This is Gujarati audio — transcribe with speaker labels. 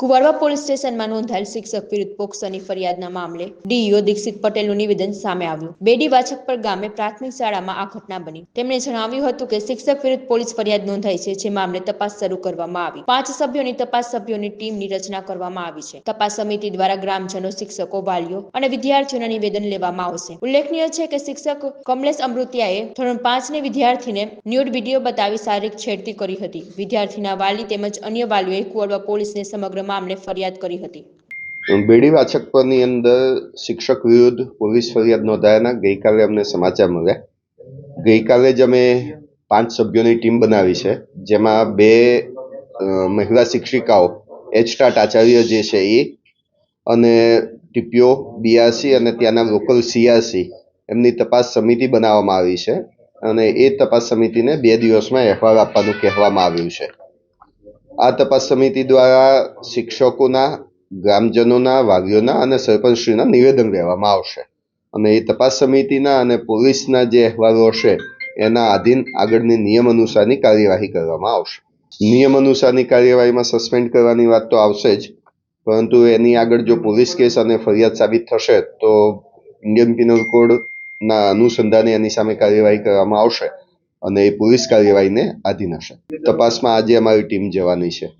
Speaker 1: કુવાડવા પોલીસ સ્ટેશનમાં નોંધાયેલ શિક્ષક વિરુદ્ધ પોક્સોની ફરિયાદના મામલે ડીઈઓ દીક્ષિત પટેલનું નિવેદન સામે આવ્યું. બેડી વાછકપર ગામે પ્રાથમિક શાળામાં આ ઘટના બની. તેમણે જણાવ્યું હતું કે શિક્ષક વિરુદ્ધ પોલીસ ફરિયાદ નોંધાઈ છે, જે મામલે તપાસ શરૂ કરવામાં આવી. પાંચ સભ્યોની તપાસ સભ્યોની ટીમની રચના કરવામાં આવી છે. તપાસ સમિતિ દ્વારા ગ્રામજનો, શિક્ષકો, વાલીઓ અને વિદ્યાર્થીઓના નિવેદન લેવામાં આવશે. ઉલ્લેખનીય છે કે શિક્ષક કમલેશ અમૃતિયાએ ધોરણ પાંચની વિદ્યાર્થીને ન્યૂડ વીડિયો બતાવી શારીરિક છેડતી કરી હતી. વિદ્યાર્થીના વાલી તેમજ અન્ય વાલીઓએ કુવાડવા પોલીસને સમગ્ર મામલે ફરિયાદ કરી હતી.
Speaker 2: બેડી વાછકપરની અંદર શિક્ષક વિરુદ્ધ પોલીસ ફરિયાદ નોંધાયાના. ગઈકાલે અમને સમાચાર મળ્યા. ગઈકાલે જ અમે પાંચ સભ્યોની ટીમ બનાવી છે, જેમાં બે મહિલા શિક્ષિકાઓ એચટાટ આચાર્ય જે છે એ અને ટીપીઓ બીઆરસી અને ત્યાંના લોકલ સીઆરસી એમની તપાસ સમિતિ બનાવવામાં આવી છે અને એ તપાસ સમિતિને બે દિવસમાં અહેવાલ આપવાનું કહેવામાં આવ્યું છે. આ તપાસ સમિતિ દ્વારા શિક્ષકોના, ગ્રામજનોના, વાલીઓના અને સરપંચશ્રીના નિવેદન લેવામાં આવશે. અને એ તપાસ સમિતિના અને પોલીસના જે અહેવાલો હશે, એના આધીન આગળની નિયમ અનુસારની કાર્યવાહી કરવામાં આવશે. નિયમ અનુસારની કાર્યવાહીમાં સસ્પેન્ડ કરવાની વાત તો આવશે જ, પરંતુ એની આગળ જો પોલીસ કેસ અને ફરિયાદ સાબિત થશે, તો ઇન્ડિયન પિનલ કોડના અનુસંધાને એની સામે કાર્યવાહી કરવામાં આવશે. અને એ પોલીસ કાર્યવાહીને આધીન હશે. તપાસમાં આજે અમારી ટીમ જવાની છે.